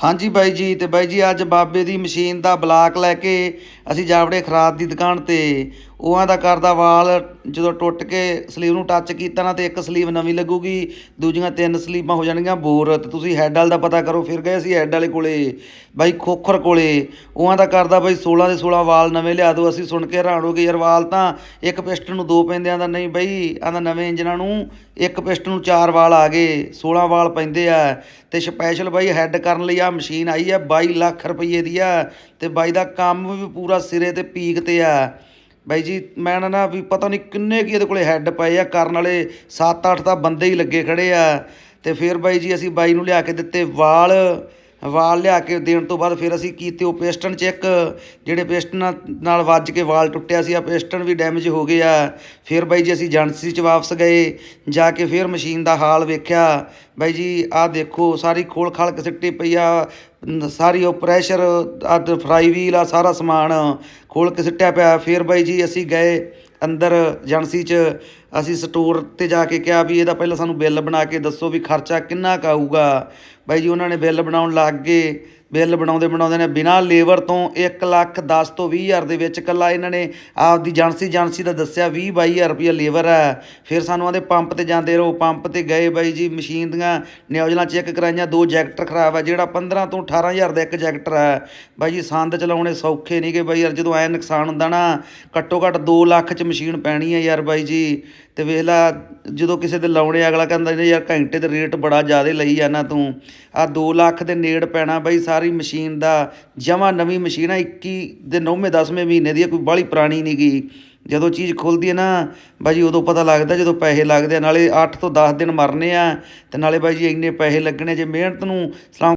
ਹਾਂਜੀ ਬਾਈ ਜੀ, ਤੇ ਬਾਈ ਜੀ ਅੱਜ ਬਾਬੇ ਦੀ ਮਸ਼ੀਨ ਦਾ ਬਲਾਕ ਲੈ ਕੇ ਅਸੀਂ ਜਾਵੜੇ ਖਰਾਦ ਦੀ ਦੁਕਾਨ ਤੇ ਉਹਾਂ ਦਾ ਕਰਦਾ ਵਾਲ, ਜਦੋਂ ਟੁੱਟ ਕੇ ਸਲੀਵ ਨੂੰ ਟੱਚ ਕੀਤਾ ਨਾ ਤੇ ਇੱਕ ਸਲੀਵ ਨਵੀਂ ਲੱਗੂਗੀ, ਦੂਜੀਆਂ ਤਿੰਨ ਸਲੀਵਾਂ ਹੋ ਜਾਣਗੀਆਂ ਬੋਰ, ਤੇ ਤੁਸੀਂ ਹੈੱਡ ਵਾਲ ਦਾ ਪਤਾ ਕਰੋ, ਫਿਰ ਗਏ ਸੀ ਹੈੱਡ ਵਾਲੇ ਕੋਲੇ, ਬਾਈ ਖੋਖਰ ਕੋਲੇ। ਉਹਾਂ ਦਾ ਕਰਦਾ ਬਾਈ 16 ਦੇ 16 ਵਾਲ ਨਵੇਂ ਲਿਆ ਦਿਓ, ਅਸੀਂ ਸੁਣ ਕੇ ਹੈਰਾਨ ਹੋ ਗਏ, ਯਾਰ ਵਾਲ ਤਾਂ ਇੱਕ ਪਿਸਟਨ ਨੂੰ ਦੋ ਪੈਂਦੇ ਆਂਦਾ ਨਹੀਂ ਬਾਈ ਆਂਦਾ ਨਵੇਂ ਇੰਜਨਾਂ ਨੂੰ ਇੱਕ ਪਿਸਟਨ ਨੂੰ ਚਾਰ ਵਾਲ ਆ ਗਏ 16 ਵਾਲ ਪੈਂਦੇ ਆ। ਤੇ ਸਪੈਸ਼ਲ ਬਾਈ ਹੈੱਡ ਕਰਨ ਲਈ ਆ ਮਸ਼ੀਨ ਆਈ ਆ 22 ਲੱਖ ਰੁਪਏ ਦੀ ਆ, ਤੇ ਬਾਈ ਦਾ ਕੰਮ ਵੀ ਪੂਰਾ ਸਿਰੇ ਤੇ ਪੀਕ ਤੇ ਆ। ਬਾਈ ਜੀ, ਮੈਂ ਨਾ ਨਾ ਵੀ ਪਤਾ ਨਹੀਂ ਕਿੰਨੇ ਕੀ ਇਹਦੇ ਕੋਲੇ ਹੈੱਡ ਪਏ ਆ। ਕਰਨ ਵਾਲੇ 7-8 ਤਾਂ ਬੰਦੇ ਹੀ ਲੱਗੇ ਖੜੇ ਆ। ਤੇ ਫਿਰ ਬਾਈ ਜੀ, ਅਸੀਂ ਬਾਈ ਨੂੰ ਲਿਆ ਕੇ ਦਿੱਤੇ ਵਾਲ। ਵਾਲ ਲਿਆ ਕੇ ਦੇਣ ਤੋਂ ਬਾਅਦ ਫਿਰ ਅਸੀਂ ਕੀਤੇ ਉਹ ਪੇਸਟਨ ਚੈੱਕ, ਜਿਹੜੇ ਪੇਸਟਨਾਂ ਨਾਲ ਵੱਜ ਕੇ ਵਾਲ ਟੁੱਟਿਆ ਸੀ ਆ ਪੇਸਟਨ ਵੀ ਡੈਮੇਜ ਹੋ ਗਏ ਆ। ਫਿਰ ਬਾਈ ਜੀ ਅਸੀਂ ਏਜੰਸੀ 'ਚ ਵਾਪਸ ਗਏ, ਜਾ ਕੇ ਫਿਰ ਮਸ਼ੀਨ ਦਾ ਹਾਲ ਵੇਖਿਆ। ਬਾਈ ਜੀ ਆਹ ਦੇਖੋ, ਸਾਰੀ ਖੋਲ ਖਾਲ ਕੇ ਸਿੱਟੀ ਪਈ ਆ ਸਾਰੀ ਉਹ ਪ੍ਰੈਸ਼ਰ ਆ ਫਰਾਈ ਵੀਲ ਆ, ਸਾਰਾ ਸਮਾਨ ਖੋਲ ਕੇ ਸਿੱਟਿਆ ਪਿਆ। ਫਿਰ ਬਾਈ ਜੀ ਅਸੀਂ ਗਏ ਅੰਦਰ ਏਜੰਸੀ 'ਚ, ਅਸੀਂ ਸਟੋਰ ਤੇ ਜਾ ਕੇ ਕਿਹਾ ਵੀ ਇਹਦਾ ਪਹਿਲਾਂ ਸਾਨੂੰ ਬਿੱਲ ਬਣਾ ਕੇ ਦੱਸੋ ਵੀ ਖਰਚਾ ਕਿੰਨਾ ਕੁ ਆਊਗਾ। ਬਾਈ ਜੀ, ਉਹਨਾਂ ਨੇ ਬਿੱਲ ਬਣਾਉਣ ਲੱਗ ਗਏ। ਬਿੱਲ ਬਣਾਉਂਦੇ ਬਣਾਉਂਦੇ ਨੇ ਬਿਨਾਂ ਲੇਬਰ ਤੋਂ 1 ਲੱਖ 10 ਤੋਂ 20 ਹਜ਼ਾਰ ਦੇ ਵਿੱਚ ਇਕੱਲਾ ਇਹਨਾਂ ਨੇ ਆਪਦੀ ਏਜੰਸੀ ਏਜੰਸੀ ਦਾ ਦੱਸਿਆ 20 22 ਹਜ਼ਾਰ ਰੁਪਇਆ ਲੇਬਰ ਹੈ। ਫਿਰ ਸਾਨੂੰ ਆਂਦੇ ਪੰਪ ਤੇ ਜਾਂਦੇ ਰਹੋ। ਪੰਪ ਤੇ ਗਏ ਬਾਈ ਜੀ, ਮਸ਼ੀਨ ਦੀਆਂ ਨਿਊਜ਼ਲਾਂ ਚੈੱਕ ਕਰਾਈਆਂ। ਦੋ ਜੈਕਟਰ ਖਰਾਬ ਆ ਜਿਹੜਾ 15 ਤੋਂ 18 ਹਜ਼ਾਰ ਦਾ ਇੱਕ ਜੈਕਟਰ ਹੈ। ਬਾਈ ਜੀ, ਸੰਦ ਚਲਾਉਣੇ ਸੌਖੇ ਨਹੀਂ ਗੇ ਬਾਈ ਯਾਰ, ਜਦੋਂ ਐ ਨੁਕਸਾਨ ਹੁੰਦਾ ਨਾ, ਘੱਟੋ ਘੱਟ 2 ਲੱਖ ਚ ਮਸ਼ੀਨ ਪੈਣੀ ਹੈ ਯਾਰ ਬਾਈ ਜੀ। ਤੇ ਵੇਖ ਲਾ, ਜਦੋਂ ਕਿਸੇ ਦੇ ਲਾਉਣੇ ਅਗਲਾ ਕਹਿੰਦਾ ਯਾਰ ਘੰਟੇ ਦੇ ਰੇਟ ਬੜਾ ਜ਼ਿਆਦਾ ਲਈ ਆ ਜਾਣਾ ਤੂੰ। ਆ 2 ਲੱਖ ਦੇ ਨੇੜ ਪੈਣਾ ਬਾਈ, ਸਾਰੀ ਮਸ਼ੀਨ ਦਾ ਜਮਾ ਨਵੀਂ ਮਸ਼ੀਨ ਆ 21 ਦੇ 9ਵੇਂ 10ਵੇਂ ਮਹੀਨੇ ਦੀ ਆ, ਕੋਈ ਬਾਹਲੀ ਪੁਰਾਣੀ ਨਹੀਂ ਗੀ। ਜਦੋਂ ਚੀਜ਼ ਖੁੱਲਦੀ ਹੈ ਨਾ, ਬਾਈ ਜੀ ਉਦੋਂ ਪਤਾ ਲੱਗਦਾ ਜਦੋਂ ਪੈਸੇ ਲੱਗਦੇ ਆ, ਨਾਲੇ 8 ਤੋਂ 10 ਦਿਨ ਮਰਨੇ ਆ, ਤੇ ਨਾਲੇ ਬਾਈ ਜੀ ਇੰਨੇ ਪੈਸੇ ਲੱਗਣੇ ਜੇ ਮਿਹਨਤ ਨੂੰ ਸਲਾਮ